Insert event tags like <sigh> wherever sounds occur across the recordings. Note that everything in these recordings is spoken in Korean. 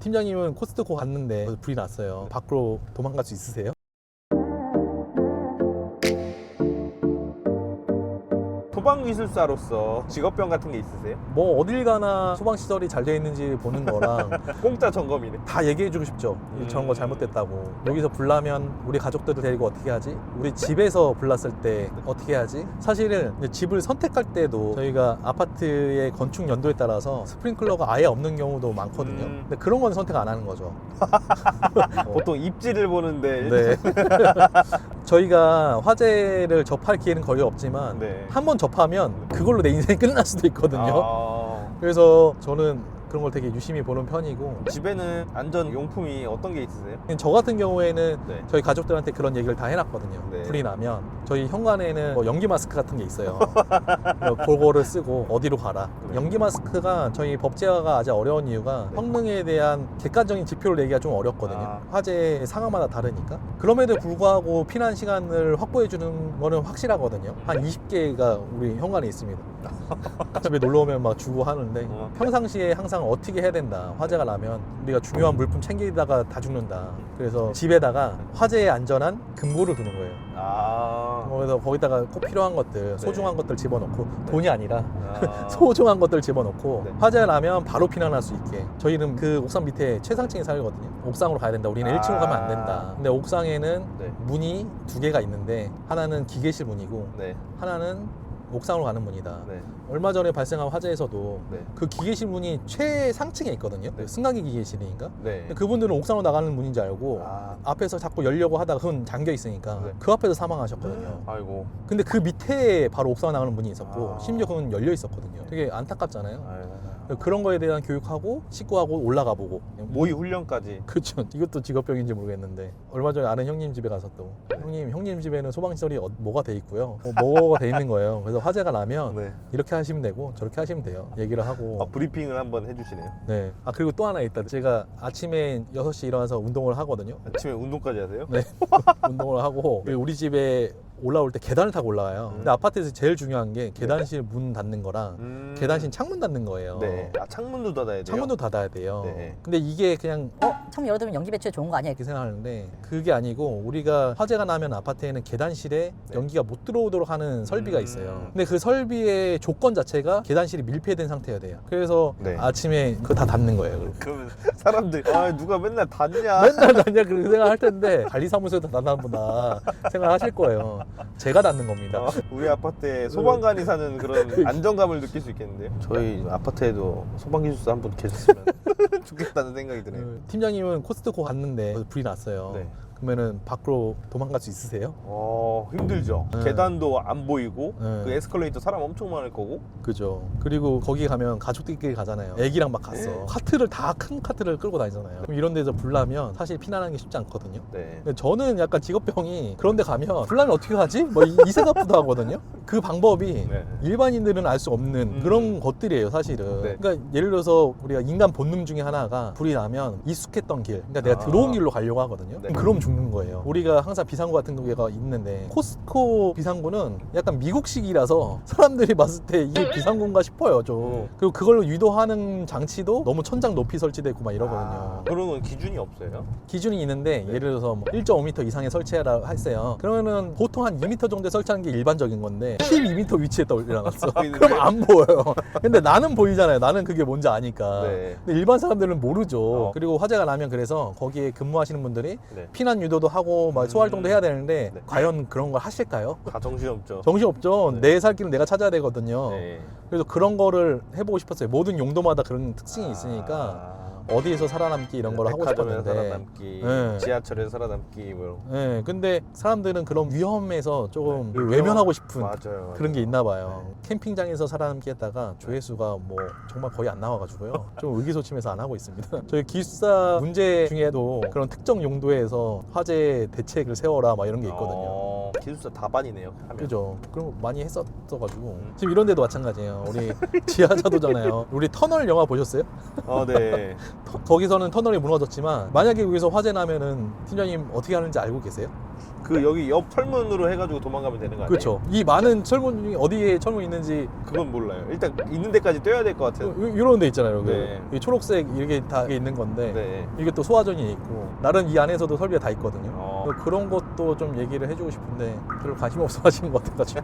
팀장님은 코스트코 갔는데 불이 났어요. 밖으로 도망갈 수 있으세요? 소방기술사로서 직업병 같은 게 있으세요? 뭐 어딜 가나 소방 시설이 잘 되어 있는지 보는 거랑 <laughs> 공짜 점검이네. 다 얘기해주고 싶죠. 이 저런 거 잘못됐다고. 여기서 불나면 우리 가족들을 데리고 어떻게 하지? 우리 집에서 불났을 때 어떻게 하지? 사실은 이제 집을 선택할 때도 저희가 아파트의 건축 연도에 따라서 스프링클러가 아예 없는 경우도 많거든요. 음. 근데 그런 건 선택 안 하는 거죠. <laughs> 보통 입지를 보는데 네. <laughs> 저희가 화재를 접할 기회는 거의 없지만 네. 한 번 접하면 그걸로 내 인생이 <laughs> 끝날 수도 있거든요. 아, 그래서 저는 그런 걸 되게 유심히 보는 편이고 집에는 안전 용품이 어떤 게 있으세요? 저 같은 경우에는 네. 저희 가족들한테 그런 얘기를 다 해놨거든요. 네. 불이 나면 저희 현관에는 뭐 연기 마스크 같은 게 있어요. 뭐 그거를 쓰고 어디로 가라. 네. 연기 마스크가 저희 법제화가 아직 어려운 이유가 성능에 대한 객관적인 지표를 내기가 좀 어렵거든요. 아. 화재 상황마다 다르니까. 그럼에도 불구하고 피난 시간을 확보해 주는 거는 확실하거든요. 한 20개가 우리 현관에 있습니다. 집에 놀러 오면 막 주고 하는데 어. 평상시에 항상 어떻게 해야 된다. 화재가 나면 우리가 중요한 물품 챙기다가 다 죽는다. 그래서 집에다가 화재에 안전한 금고를 두는 거예요. 아, 그래서 거기다가 꼭 필요한 것들, 네. 소중한 것들 집어넣고 돈이 아니라 아. <laughs> 소중한 것들 집어넣고 네. 화재가 나면 바로 피난할 수 있게 저희는 그 옥상 밑에 최상층에 살거든요 옥상으로 가야 된다 우리는 아. 1층으로 가면 안 된다 근데 옥상에는 네. 문이 두 개가 있는데 하나는 기계실 문이고 네, 하나는 옥상으로 가는 문이다 네, 얼마 전에 발생한 화재에서도 네, 그 기계실 문이 최상층에 있거든요 네. 승강기 기계실인가 네. 근데 그분들은 옥상으로 나가는 문인지 알고 아, 앞에서 자꾸 열려고 하다가 그건 잠겨 있으니까 네. 그 앞에서 사망하셨거든요 <gasps> 아이고. 근데 그 밑에 바로 옥상 나가는 문이 있었고 아. 심지어 그건 열려 있었거든요. 되게 안타깝잖아요. 아이고. 그런 거에 대한 교육하고 식구하고 올라가 보고. 모의 훈련까지. 그렇죠. 이것도 직업병인지 모르겠는데 얼마 전에 아는 형님 집에 가서 또 형님 형님 집에는 소방 시설이 어- 뭐가 돼 있고요. 어, 뭐가 돼 있는 거예요. 그래서 화재가 나면 네. 이렇게 하시면 되고 저렇게 하시면 돼요. 얘기를 하고. 아, 브리핑을 한번 해주시네요. 네. 아 그리고 또 하나 있다. 제가 아침에 6시 일어나서 운동을 하거든요. 아침에 운동까지 하세요? 네. <laughs> 운동을 하고 우리 집에 올라올 때 계단을 타고 올라가요. 근데 아파트에서 제일 중요한 게 계단실 문 닫는 거랑 음. 계단실 창문 닫는 거예요. 네. 아, 창문도 닫아야 돼요? 창문도 닫아야 돼요. 네. 근데 이게 그냥 어? 창문 열어두면 연기 배출에 좋은 거 아니야? 이렇게 생각하는데 그게 아니고 우리가 화재가 나면 아파트에는 계단실에 네. 연기가 못 들어오도록 하는 설비가 음. 있어요. 근데 그 설비의 조건 자체가 계단실이 밀폐된 상태여야 돼요. 그래서 네. 아침에 그거 다 닫는 거예요. 그러면 사람들 아 누가 맨날 닫냐? 맨날 닫냐 그렇게 생각할 텐데 관리사무소에서 닫나 보다 생각하실 거예요. 제가 닫는 겁니다. 아, 우리 아파트에 소방관이 사는 그런 <laughs> 안정감을 느낄 수 있겠는데요. 저희 아파트에도 소방기술사 한 분 계셨으면 <laughs> 좋겠다는 생각이 드네요. 그 팀장님은 코스트코 갔는데 불이 났어요. 네. 그러면은 밖으로 도망갈 수 있으세요? 어 힘들죠. 네. 계단도 안 보이고 네. 그 에스컬레이터 사람 엄청 많을 거고. 그죠. 그리고 거기 가면 가족들끼리 가잖아요. 애기랑 막 갔어. 카트를 다 큰 카트를 끌고 다니잖아요. 그럼 이런 데서 불나면 사실 피난하는 게 쉽지 않거든요. 네. 근데 저는 약간 직업병이 그런 데 가면 불나면 어떻게 하지? 뭐 이 생각부터 하거든요. 그 방법이 네. 일반인들은 알 수 없는 음. 그런 것들이에요, 사실은. 네. 그러니까 예를 들어서 우리가 인간 본능 중에 하나가 불이 나면 익숙했던 길, 그러니까 내가 아. 들어온 길로 가려고 하거든요. 네. 그럼 죽는 거예요. 우리가 항상 비상구 같은 게가 있는데 코스코 비상구는 약간 미국식이라서 사람들이 봤을 때 이게 비상구인가 싶어요, 좀. 음. 그리고 그걸로 유도하는 장치도 너무 천장 높이 설치돼 있고 막 이러거든요. 아, 그런 건 기준이 없어요. 기준이 있는데 네. 예를 들어서 뭐 1.5m 이상에 설치해라 했어요. 그러면은 보통 한 2m 정도에 설치하는 게 일반적인 건데 12m 위치에 떠올려놨어. <laughs> 그럼 안 보여요. 근데 나는 보이잖아요. 나는 그게 뭔지 아니까. 네. 근데 일반 사람들은 모르죠. 어. 그리고 화재가 나면 그래서 거기에 근무하시는 분들이 네. 피난 유도도 하고 막 소활동도 음. 해야 되는데 네. 과연 그런 걸 하실까요? 다 정신 없죠. <laughs> 정신 없죠. 네. 내 살 길은 내가 찾아야 되거든요. 네. 그래서 그런 거를 해보고 싶었어요. 모든 용도마다 그런 특징이 있으니까 아. 어디에서 살아남기 이런 걸 하고 백화점에서 싶었는데 살아남기, 네. 지하철에서 살아남기 뭐. 네, 근데 사람들은 그런 위험에서 조금 네. 외면하고 싶은 맞아요. 맞아요. 그런 게 있나 봐요. 캠핑장에서 살아남기 했다가 조회수가 뭐 정말 거의 안 나와가지고요. 좀 의기소침해서 안 하고 있습니다. <laughs> 저희 기숙사 문제 중에도 그런 특정 용도에서 화재 대책을 세워라 막 이런 게 있거든요. 어, 기술사 다반이네요. 하면. 그죠. 거 많이 했었어가지고 음. 지금 이런 데도 마찬가지예요. 우리 <laughs> 지하자도잖아요. 우리 터널 영화 보셨어요? 어, 네. <laughs> 터- 거기서는 터널이 무너졌지만 만약에 여기서 화재 나면은 팀장님 어떻게 하는지 알고 계세요? 그 여기 옆 철문으로 해가지고 도망가면 되는 거 아니에요? 그렇죠. 이 많은 철문 중에 어디에 철문이 있는지 그건 몰라요. 일단 있는 데까지 뛰어야 될 것 같은. 이런 데 있잖아요. 여기. 네. 이 초록색 이렇게 다 있는 건데 네. 이게 또 소화전이 있고 나름 이 안에서도 설비가 다 있거든요. 어. 그런 것도 좀 얘기를 해주고 싶은데 별로 관심 없어 하시는 것 같아가지고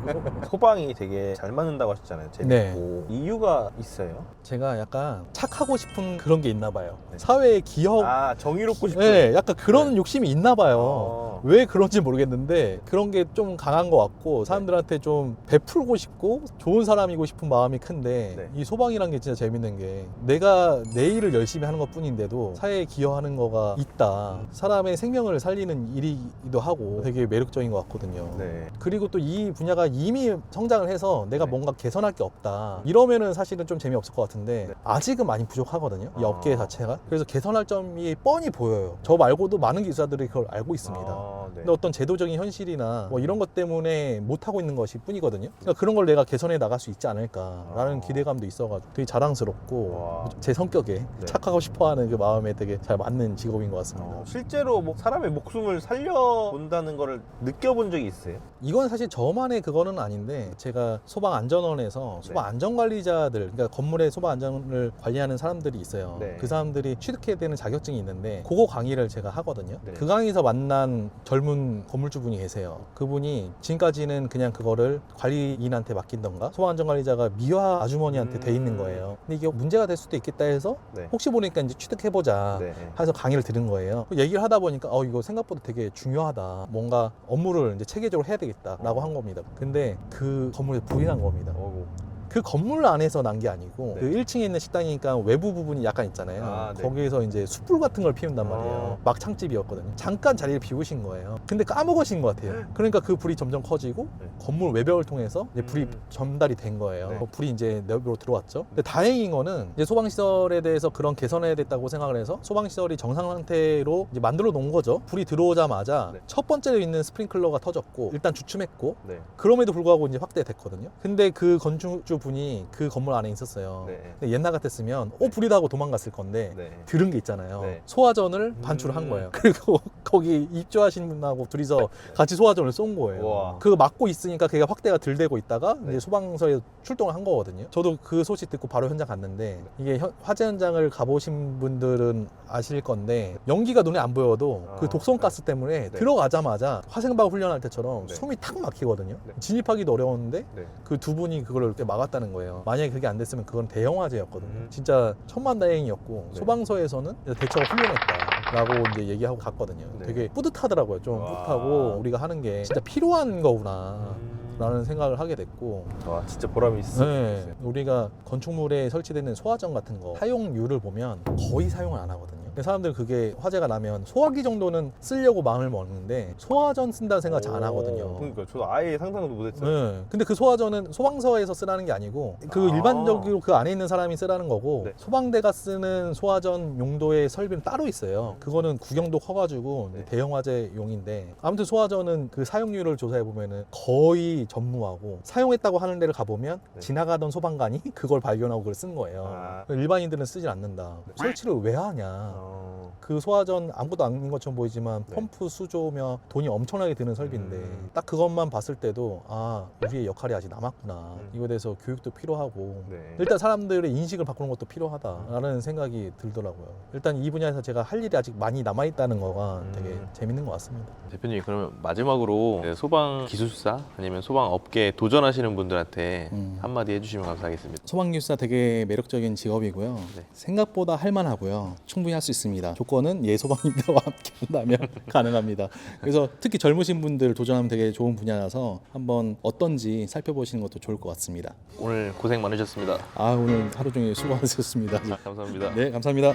소방이 되게 잘 맞는다고 하셨잖아요. 네. 재밌고 이유가 있어요? 제가 약간 착하고 싶은 그런 게 있나 봐요. 사회에 기여 아 정의롭고 싶은. 네, 약간 그런 욕심이 있나 봐요. 어. 왜 그런지 모르겠는데 그런 게 좀 강한 것 같고 사람들한테 좀 베풀고 싶고 좋은 사람이고 싶은 마음이 큰데 네. 이 소방이란 게 진짜 재밌는 게 내가 내 일을 열심히 하는 것 뿐인데도 사회에 기여하는 거가 있다. 사람의 생명을 살리는 일이 기도 하고 되게 매력적인 것 같거든요. 네. 그리고 또 이 분야가 이미 성장을 해서 내가 네. 뭔가 개선할 게 없다. 이러면은 사실은 좀 재미없을 것 같은데 네. 아직은 많이 부족하거든요. 이 아. 업계 자체가. 그래서 개선할 점이 뻔히 보여요. 저 말고도 많은 기사들이 그걸 알고 있습니다. 아, 네. 근데 어떤 제도적인 현실이나 뭐 이런 것 때문에 못 하고 있는 것이 뿐이거든요. 그러니까 그런 걸 내가 개선해 나갈 수 있지 않을까라는 아. 기대감도 있어가지고 되게 자랑스럽고 와. 제 성격에 네. 착하고 싶어하는 그 마음에 되게 잘 맞는 직업인 것 같습니다. 어, 실제로 뭐 사람의 목숨을 살려 본다는 거를 느껴본 적이 있어요? 이건 사실 저만의 그거는 아닌데 제가 소방 안전원에서 소방 네. 안전 관리자들 그러니까 건물의 소방 안전을 관리하는 사람들이 있어요. 네. 그 사람들이 취득해야 되는 자격증이 있는데 그거 강의를 제가 하거든요. 네. 그 강의에서 만난 젊은 건물주분이 계세요. 그분이 지금까지는 그냥 그거를 관리인한테 맡긴던가 소방 안전 관리자가 미화 아주머니한테 돼 있는 음. 거예요. 근데 이게 문제가 될 수도 있겠다 해서 네. 혹시 보니까 이제 취득해보자. 네. 해서 강의를 들은 거예요. 얘기를 하다 보니까 어 이거 생각보다 되게 중요하다. 뭔가 업무를 이제 체계적으로 해야 되겠다라고 한 겁니다. 근데 그 건물에 난 겁니다. 어구. 그 건물 안에서 난 게 아니고 네. 그 1층에 있는 식당이니까 외부 부분이 약간 있잖아요. 아, 네. 거기에서 이제 숯불 같은 걸 피운단 말이에요. 어. 막창집이었거든요. 잠깐 자리를 비우신 거예요. 근데 까먹으신 것 같아요. 그러니까 그 불이 점점 커지고 네. 건물 외벽을 통해서 이제 불이 음. 전달이 된 거예요. 네. 그 불이 이제 내부로 들어왔죠. 근데 다행인 거는 이제 소방시설에 대해서 그런 개선해야 됐다고 생각을 해서 소방시설이 정상 상태로 이제 만들어 놓은 거죠. 불이 들어오자마자 네. 첫 번째로 있는 스프링클러가 터졌고 일단 주춤했고 네. 그럼에도 불구하고 이제 확대됐거든요. 근데 그 건축주 분이 그 건물 안에 있었어요. 네. 근데 옛날 같았으면 어 네. 불이다 하고 도망갔을 건데 네. 들은 게 있잖아요. 네. 소화전을 반출을 한 음. 거예요. <laughs> 그리고 거기 입주하신 분하고 둘이서 같이 소화전을 쏜 거예요. 우와. 그거 막고 있으니까 그게 확대가 덜 되고 있다가 네. 이제 소방서에 출동을 한 거거든요. 저도 그 소식 듣고 바로 현장 갔는데 이게 현- 화재 현장을 가보신 분들은 아실 건데 연기가 눈에 안 보여도 아, 그 독성 가스 때문에 네. 들어가자마자 화생방 훈련할 때처럼 네. 숨이 탁 막히거든요. 네. 진입하기도 어려웠는데 네. 그 두 분이 그걸 이렇게 막았다는 거예요. 만약에 그게 안 됐으면 그건 대형 화재였거든요. 음. 진짜 천만다행이었고 네. 소방서에서는 대처가 훌륭했다 라고 이제 얘기하고 갔거든요. 네. 되게 뿌듯하더라고요. 좀 와. 뿌듯하고 우리가 하는 게 진짜 필요한 거구나. 음. 라는 생각을 하게 됐고 와 진짜 보람이 있어. 네, 우리가 건축물에 설치되는 소화전 같은 거 사용률을 보면 거의 사용을 안 하거든요. 근데 사람들 그게 화재가 나면 소화기 정도는 쓰려고 마음을 먹는데 소화전 쓴다는 생각 잘 안 하거든요. 그러니까 저도 아예 상상도 못했어요. 네. 근데 그 소화전은 소방서에서 쓰라는 게 아니고 그 아. 일반적으로 그 안에 있는 사람이 쓰라는 거고 네. 소방대가 쓰는 소화전 용도의 설비는 따로 있어요. 그거는 구경도 커가지고 네. 대형 화재용인데 아무튼 소화전은 그 사용률을 조사해 보면은 거의 전무하고 사용했다고 하는 데를 가보면 네. 지나가던 소방관이 <laughs> 그걸 발견하고 그걸 쓴 거예요. 아. 일반인들은 쓰질 않는다. 네. 설치를 왜 하냐? 어. 그 소화전 아무것도 아닌 것처럼 보이지만 네. 펌프 수조며 돈이 엄청나게 드는 설비인데 음. 딱 그것만 봤을 때도 아 우리의 역할이 아직 남았구나 음. 이거에 대해서 교육도 필요하고 네. 일단 사람들의 인식을 바꾸는 것도 필요하다라는 생각이 들더라고요 일단 이 분야에서 제가 할 일이 아직 많이 남아있다는 거가 음. 되게 재밌는 것 같습니다 대표님 그러면 마지막으로 네, 소방 기술사 아니면 소방 업계에 도전하시는 분들한테 음. 한마디 해주시면 감사하겠습니다. 소방 기술사 되게 매력적인 직업이고요 네. 생각보다 할만하고요 충분히 할 수 있습니다 조건은 예소방님들과 함께 한다면 <laughs> 가능합니다 그래서 특히 젊으신 분들 도전하면 되게 좋은 분야라서 한번 어떤지 살펴보시는 것도 좋을 것 같습니다 오늘 고생 많으셨습니다. 아 오늘 하루 종일 수고하셨습니다. 감사합니다. 네 감사합니다.